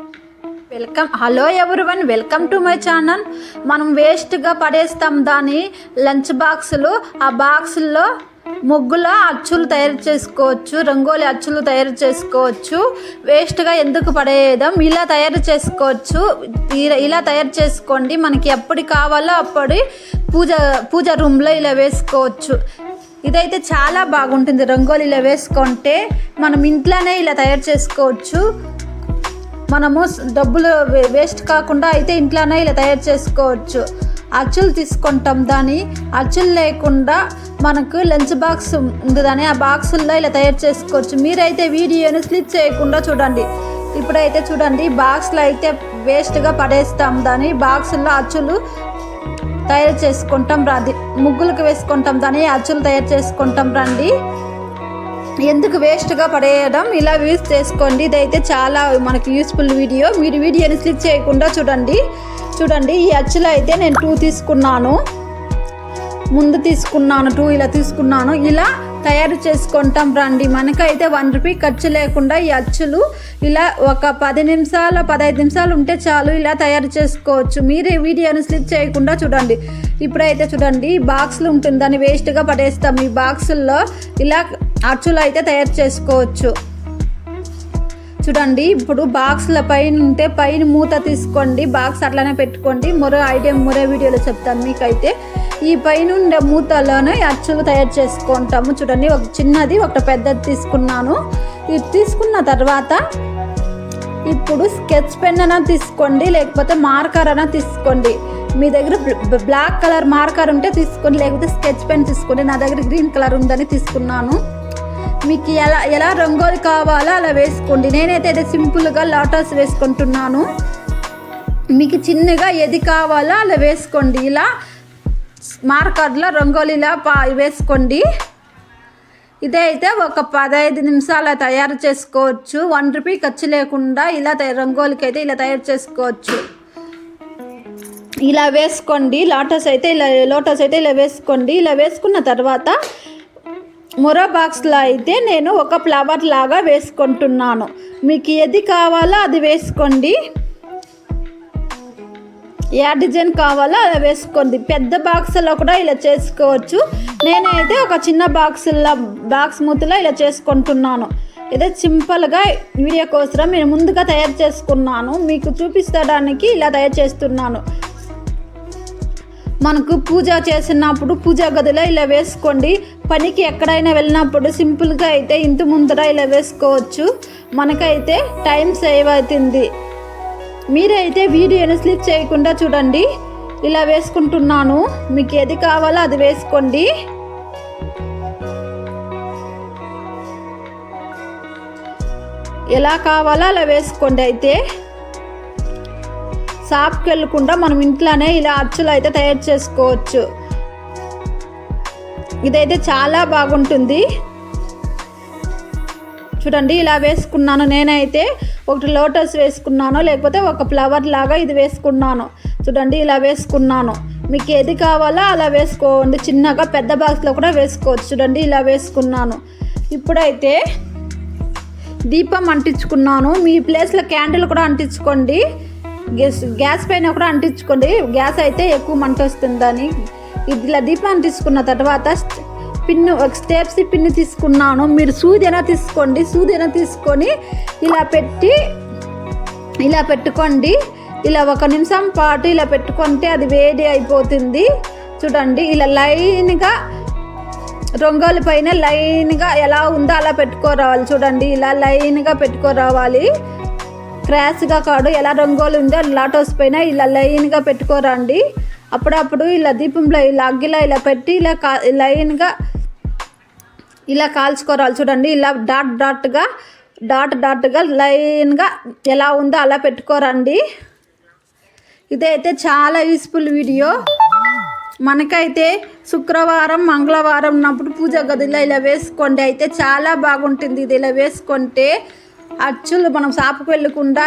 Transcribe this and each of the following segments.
Welcome. Hello one welcome to my channel. మనం వేస్ట్గా పడేస్తాం దాని లంచ్ బాక్సులు. ఆ బాక్సుల్లో ముగ్గుల అచ్చులు తయారు చేసుకోవచ్చు రంగోలి అచ్చులు తయారు చేసుకోవచ్చు. వేస్ట్గా ఎందుకు పడేయడం? ఇలా తయారు చేసుకోవచ్చు. ఇలా- ఇలా తయారు చేసుకోండి. మనకి ఎప్పుడు కావాలో అప్పుడు పూజ పూజ రూమ్లో ఇలా వేసుకోవచ్చు. ఇదైతే చాలా బాగుంటుంది. రంగోలి ఇలా వేసుకుంటే మనం ఇంట్లోనే ఇలా తయారు చేసుకోవచ్చు. మనము డబ్బులు వే- వేస్ట్ కాకుండా అయితే ఇంట్లోనే ఇలా తయారు చేసుకోవచ్చు. అచ్చులు తీసుకుంటాం దాని అచ్చులు లేకుండా మనకు లంచ్ బాక్స్ ఉంది దాని ఆ బాక్సుల్లో ఇలా తయారు చేసుకోవచ్చు. మీరైతే వీడియోని స్లిప్ చేయకుండా చూడండి. ఇప్పుడైతే చూడండి బాక్స్లో అయితే వేస్ట్గా పడేస్తాం దాని బాక్సుల్లో అచ్చులు తయారు చేసుకుంటాం రండి. ముగ్గులకు వేసుకుంటాం దాని అచ్చులు తయారు చేసుకుంటాం రండి. ఎందుకు వేస్ట్గా పడేయడం ఇలా యూస్ చేసుకోండి. ఇదైతే చాలా మనకి యూస్ఫుల్ వీడియో మీరు వీడియోని స్లిప్ చేయకుండా చూడండి. చూడండి ఈ అచ్చులో అయితే నేను టూ తీసుకున్నాను. ముందు తీసుకున్నాను టూ ఇలా తీసుకున్నాను. ఇలా తయారు చేసుకుంటాం రండి. మనకైతే వన్ రూపీ ఖర్చు లేకుండా ఈ అచ్చులు ఇలా ఒక పది నిమిషాలు పదహైదు నిమిషాలు ఉంటే చాలు ఇలా తయారు చేసుకోవచ్చు. మీరు ఈ వీడియోని స్లిప్ చేయకుండా చూడండి. ఇప్పుడైతే చూడండి బాక్స్లు ఉంటుంది. దాన్ని వేస్ట్గా పడేస్తాం. ఈ బాక్సుల్లో ఇలా అచ్చులు అయితే తయారు చేసుకోవచ్చు. చూడండి. ఇప్పుడు బాక్స్ల పైన ఉంటే పైన మూత తీసుకోండి. బాక్స్ అట్లానే పెట్టుకోండి. మరో ఐడియా మరో వీడియోలో చెప్తాను మీకైతే. ఈ పైన ఉండే మూతలోనే అచ్చులు తయారు చేసుకుంటాము. చూడండి ఒక చిన్నది ఒక పెద్దది తీసుకున్నాను. ఇది తీసుకున్న తర్వాత ఇప్పుడు స్కెచ్ పెన్ అయినా తీసుకోండి లేకపోతే మార్కర్ అయినా తీసుకోండి. మీ దగ్గర బ్లాక్ కలర్ మార్కర్ ఉంటే తీసుకోండి లేకపోతే స్కెచ్ పెన్ తీసుకోండి. నా దగ్గర గ్రీన్ కలర్ ఉందని తీసుకున్నాను. మీకు ఎలా ఎలా రంగోలి కావాలో అలా వేసుకోండి. నేనైతే అయితే సింపుల్గా లాటస్ వేసుకుంటున్నాను. మీకు చిన్నగా ఏది కావాలో అలా వేసుకోండి. ఇలా మార్కర్లో రంగోలీలా పా వేసుకోండి. ఇదే అయితే ఒక పదహైదు నిమిషాలు తయారు చేసుకోవచ్చు. వన్ రూపీ ఖర్చు లేకుండా ఇలా తయ- రంగోలికి అయితే ఇలా తయారు చేసుకోవచ్చు. ఇలా వేసుకోండి. లోటస్ అయితే ఇలా లోటస్ అయితే ఇలా వేసుకోండి. ఇలా వేసుకున్న తర్వాత మొరో బాక్స్లో అయితే నేను ఒక ఫ్లవర్ లాగా వేసుకుంటున్నాను. మీకు ఏది కావాలో అది వేసుకోండి. ఏ డిజైన్ కావాలో అలా వేసుకోండి. పెద్ద బాక్స్లో కూడా ఇలా చేసుకోవచ్చు. నేనైతే ఒక చిన్న బాక్స్లో బాక్స్ మూతిలో ఇలా చేసుకుంటున్నాను. ఇదే సింపుల్గా వీడియో కోసం నేను ముందుగా తయారు చేసుకున్నాను. మీకు చూపించడానికి ఇలా తయారు చేస్తున్నాను. మనకు పూజ చేసినప్పుడు పూజా గదిలో ఇలా వేసుకోండి. పనికి ఎక్కడైనా వెళ్ళినప్పుడు సింపుల్గా అయితే ఇంటి ముందర ఇలా వేసుకోవచ్చు. మనకైతే టైం సేవ్ అవుతుంది. మీరైతే వీడియోని స్లిప్ చేయకుండా చూడండి. ఇలా వేసుకుంటున్నాను. మీకు ఏది కావాలో అది వేసుకోండి. ఎలా కావాలో అలా వేసుకోండి అయితే. షాప్కి వెళ్ళకుండా మనం ఇంట్లోనే ఇలా అచ్చులు అయితే తయారు చేసుకోవచ్చు. ఇదైతే చాలా బాగుంటుంది. చూడండి ఇలా వేసుకున్నాను. నేనైతే ఒకటి లోటస్ వేసుకున్నాను లేకపోతే ఒక ఫ్లవర్ లాగా ఇది వేసుకున్నాను. చూడండి ఇలా వేసుకున్నాను. మీకు ఏది కావాలో అలా వేసుకోండి. చిన్నగా పెద్ద బాక్స్లో కూడా వేసుకోవచ్చు. చూడండి ఇలా వేసుకున్నాను. ఇప్పుడైతే దీపం అంటించుకున్నాను. మీ ప్లేస్లో క్యాండిల్ కూడా అంటించుకోండి. గ్యాస్ గ్యాస్ పైన కూడా అంటించుకోండి. గ్యాస్ అయితే ఎక్కువ మంట వస్తుందని. ఇలా దీపం అంటించుకున్న తర్వాత పిన్ను ఒక స్టెప్స్ పిన్ను తీసుకున్నాను. మీరు సూదైనా తీసుకోండి. సూదైనా తీసుకొని ఇలా పెట్టి ఇలా పెట్టుకోండి. ఇలా ఒక నిమిషం పాటు ఇలా పెట్టుకుంటే అది వేడి అయిపోతుంది. చూడండి ఇలా లైన్గా రొంగోలు పైన లైన్గా ఎలా ఉందో అలా పెట్టుకోరావాలి. చూడండి ఇలా లైన్గా పెట్టుకోరావాలి. క్రాష్గా కాడు ఎలా రంగులు ఉందో లాటోస్ పైన ఇలా లైన్గా పెట్టుకోరండి. అప్పుడప్పుడు ఇలా దీపంలో ఇలా అగ్గిలా ఇలా పెట్టి ఇలా కా లైన్గా ఇలా కాల్చుకోరాలి చూడండి. ఇలా డాట్ డాట్గా డాట్ డాట్గా లైన్గా ఎలా ఉందో అలా పెట్టుకోరండి. ఇదైతే చాలా యూస్ఫుల్ వీడియో. మనకైతే శుక్రవారం మంగళవారం ఉన్నప్పుడు పూజ గదిలో ఇలా వేసుకోండి. అయితే చాలా బాగుంటుంది ఇది ఇలా వేసుకుంటే. అచ్చులు మనం షాపుకి వెళ్ళకుండా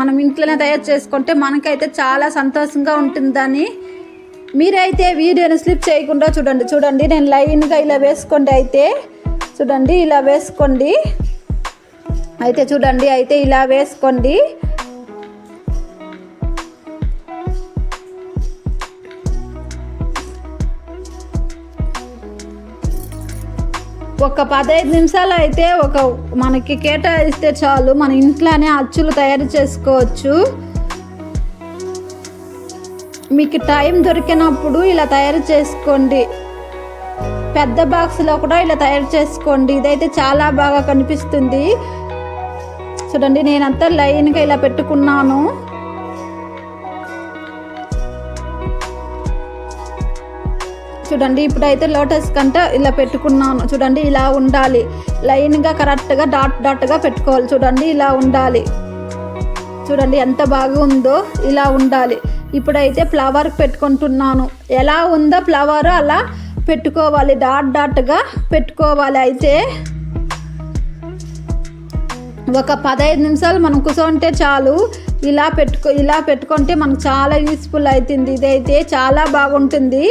మనం ఇంట్లోనే తయారు చేసుకుంటే మనకైతే చాలా సంతోషంగా ఉంటుందని. మీరైతే వీడియోని స్లిప్ చేయకుండా చూడండి. చూడండి నేను లైన్గా ఇలా వేసుకోండి అయితే. చూడండి ఇలా వేసుకోండి. అయితే చూడండి అయితే ఇలా వేసుకోండి. ఒక పదహైదు నిమిషాలు అయితే ఒక మనకి కేటాయిస్తే చాలు. మన ఇంట్లోనే అచ్చులు తయారు చేసుకోవచ్చు. మీకు టైం దొరికినప్పుడు ఇలా తయారు చేసుకోండి. పెద్ద బాక్స్లో కూడా ఇలా తయారు చేసుకోండి. ఇదైతే చాలా బాగా కనిపిస్తుంది. చూడండి నేనంతా లైన్గా ఇలా పెట్టుకున్నాను. చూడండి ఇప్పుడైతే లోటస్ కంట ఇలా పెట్టుకున్నాను. చూడండి ఇలా ఉండాలి. లైన్గా కరెక్ట్గా డాట్ డాట్గా పెట్టుకోవాలి. చూడండి ఇలా ఉండాలి. చూడండి ఎంత బాగా ఉందో ఇలా ఉండాలి. ఇప్పుడైతే ఫ్లవర్ పెట్టుకుంటున్నాను. ఎలా ఉందో ఫ్లవర్ అలా పెట్టుకోవాలి. డాట్ డాట్గా పెట్టుకోవాలి. అయితే ఒక పదహైదు నిమిషాలు మనం కూర్చుంటే చాలు. ఇలా పెట్టుకో ఇలా పెట్టుకుంటే మనకు చాలా యూస్ఫుల్ అవుతుంది. ఇదైతే చాలా బాగుంటుంది.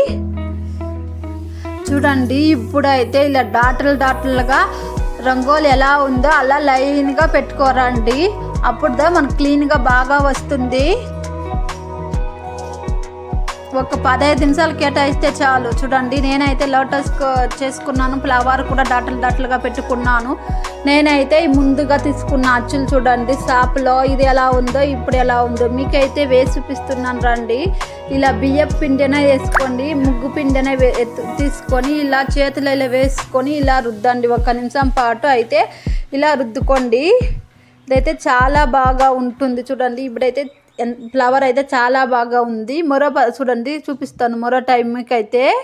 చూడండి ఇప్పుడైతే ఇలా డాటలు డాటలుగా రంగోలు ఎలా ఉందో అలా లైన్గా పెట్టుకోరండి. అప్పుడుదా మనకు క్లీన్గా బాగా వస్తుంది. ఒక పదహైదు నిమిషాలు కేటాయిస్తే చాలు. చూడండి నేనైతే లోటస్ చేసుకున్నాను ఫ్లవర్ కూడా డాటలు డాటలుగా పెట్టుకున్నాను. నేనైతే ముందుగా తీసుకున్న అచ్చులు చూడండి షాప్లో ఇది ఎలా ఉందో ఇప్పుడు ఎలా ఉందో. మీకైతే వేసి చూపిస్తున్నాను రండి. ఇలా బియ్యం పిండినే వేసుకోండి ముగ్గు పిండినే వే తీసుకొని ఇలా చేతులు ఇలా వేసుకొని ఇలా రుద్దండి. ఒక నిమిషం పాటు అయితే ఇలా రుద్దుకోండి. ఇదైతే చాలా బాగా ఉంటుంది చూడండి. ఇప్పుడైతే ఫ్లవర్ అయితే చాలా బాగా ఉంది. మరో ప- చూడండి చూపిస్తాను. మరో టైంకి అయితే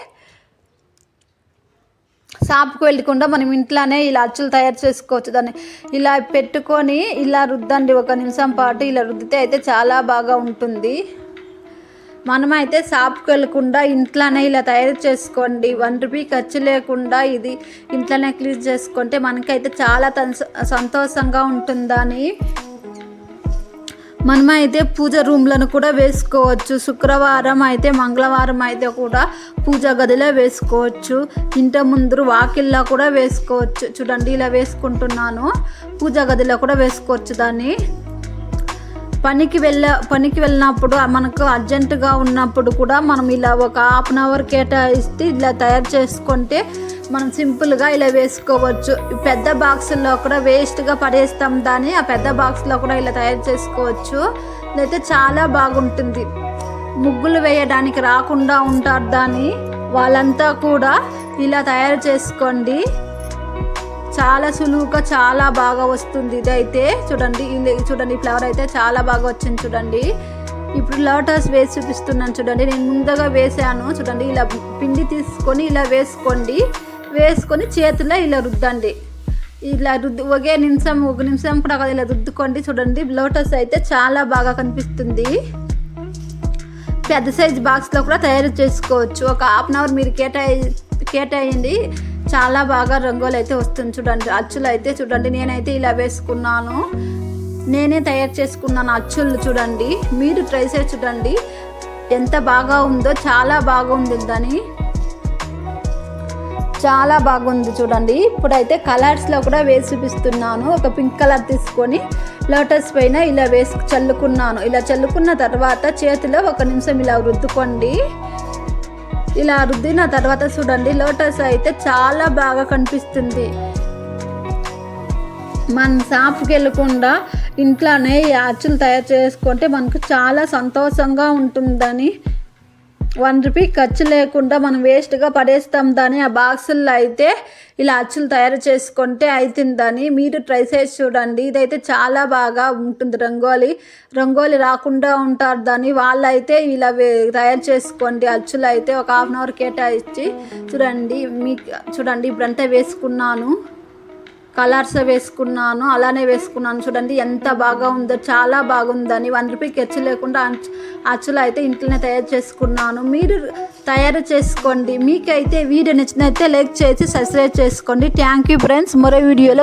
షాప్కి వెళ్ళకుండా మనం ఇంట్లోనే ఇలా అచ్చులు తయారు చేసుకోవచ్చు. దాన్ని ఇలా పెట్టుకొని ఇలా రుద్దండి. ఒక నిమిషం పాటు ఇలా రుద్దితే అయితే చాలా బాగా ఉంటుంది. మనమైతే షాప్కి వెళ్ళకుండా ఇంట్లోనే ఇలా తయారు చేసుకోండి. వన్ రూపీ ఖర్చు లేకుండా ఇది ఇంట్లోనే క్లీన్ చేసుకుంటే మనకైతే చాలా సంతోషంగా ఉంటుందని మనమైతే పూజ రూమ్లను కూడా వేసుకోవచ్చు. శుక్రవారం అయితే మంగళవారం అయితే కూడా పూజ గదిలో వేసుకోవచ్చు. ఇంట ముందు వాకిల్లో కూడా వేసుకోవచ్చు. చూడండి ఇలా వేసుకుంటున్నాను. పూజ గదిలో కూడా వేసుకోవచ్చు దాన్ని. పనికి వెళ్ళ పనికి వెళ్ళినప్పుడు మనకు అర్జెంటుగా ఉన్నప్పుడు కూడా మనం ఇలా ఒక హాఫ్ అన్ అవర్ కేటాయిస్తే ఇలా తయారు చేసుకుంటే మనం సింపుల్గా ఇలా వేసుకోవచ్చు. పెద్ద బాక్సుల్లో కూడా వేస్ట్గా పడేస్తాం దాన్ని ఆ పెద్ద బాక్స్లో కూడా ఇలా తయారు చేసుకోవచ్చు. ఇదైతే చాలా బాగుంటుంది. ముగ్గులు వేయడానికి రాకుండా ఉంటారు దాన్ని. వాళ్ళంతా కూడా ఇలా తయారు చేసుకోండి. చాలా సులువుగా చాలా బాగా వస్తుంది ఇదైతే. చూడండి చూడండి ఫ్లవర్ అయితే చాలా బాగా వచ్చింది చూడండి. ఇప్పుడు లోటస్ వేసి చూపిస్తున్నాను చూడండి. నేను ముందుగా వేసాను. చూడండి ఇలా పిండి తీసుకొని ఇలా వేసుకోండి. వేసుకొని చేతిలో ఇలా రుద్దండి. ఇలా రుద్దు ఒకే నిమిషం ఒక నిమిషం కూడా ఇలా రుద్దుకోండి. చూడండి లోటస్ అయితే చాలా బాగా కనిపిస్తుంది. పెద్ద సైజ్ బాక్స్లో కూడా తయారు చేసుకోవచ్చు. ఒక హాఫ్ అన్ అవర్ మీరు కేటాయి కేటాయింది చాలా బాగా రంగులు అయితే వస్తుంది చూడండి. అచ్చులు అయితే చూడండి నేనైతే ఇలా వేసుకున్నాను. నేనే తయారు చేసుకున్నాను అచ్చులు చూడండి. మీరు ట్రై చేసి చూడండి ఎంత బాగా ఉందో చాలా బాగుంది దాని చాలా బాగుంది చూడండి. ఇప్పుడైతే కలర్స్లో కూడా వేసి చూపిస్తున్నాను. ఒక పింక్ కలర్ తీసుకొని లోటస్ పైన ఇలా వేసి చల్లుకున్నాను. ఇలా చల్లుకున్న తర్వాత చేతిలో ఒక నిమిషం ఇలా రుద్దుకోండి. ఇలా రుద్దిన తర్వాత చూడండి లోటస్ అయితే చాలా బాగా కనిపిస్తుంది. మనం షాప్కి వెళ్ళకుండా ఇంట్లోనే ఈ అచ్చులు తయారు చేసుకుంటే మనకు చాలా సంతోషంగా ఉంటుందని వన్ రూపీ ఖర్చు లేకుండా మనం వేస్ట్గా పడేస్తాం దాని ఆ బాక్సుల్లో అయితే ఇలా అచ్చులు తయారు చేసుకుంటే అవుతుందని మీరు ట్రై చేసి చూడండి. ఇదైతే చాలా బాగా ఉంటుంది రంగోలి. రంగోలి రాకుండా ఉంటారు దాన్ని. వాళ్ళైతే ఇలా తయారు చేసుకోండి. అచ్చులు అయితే ఒక హాఫ్ అన్ అవర్ కేటాయించి చూడండి. మీకు చూడండి. ఇప్పుడంతా వేసుకున్నాను. కలర్స్ వేసుకున్నాను అలానే వేసుకున్నాను. చూడండి ఎంత బాగా ఉందో చాలా బాగుందని. వన్ రూపీ ఖర్చు లేకుండా అచ్చులు అయితే ఇంట్లోనే తయారు చేసుకున్నాను. మీరు తయారు చేసుకోండి. మీకైతే వీడియో నచ్చినైతే లైక్ చేసి సబ్స్క్రైబ్ చేసుకోండి. థ్యాంక్ యూ ఫ్రెండ్స్ మరో వీడియోలో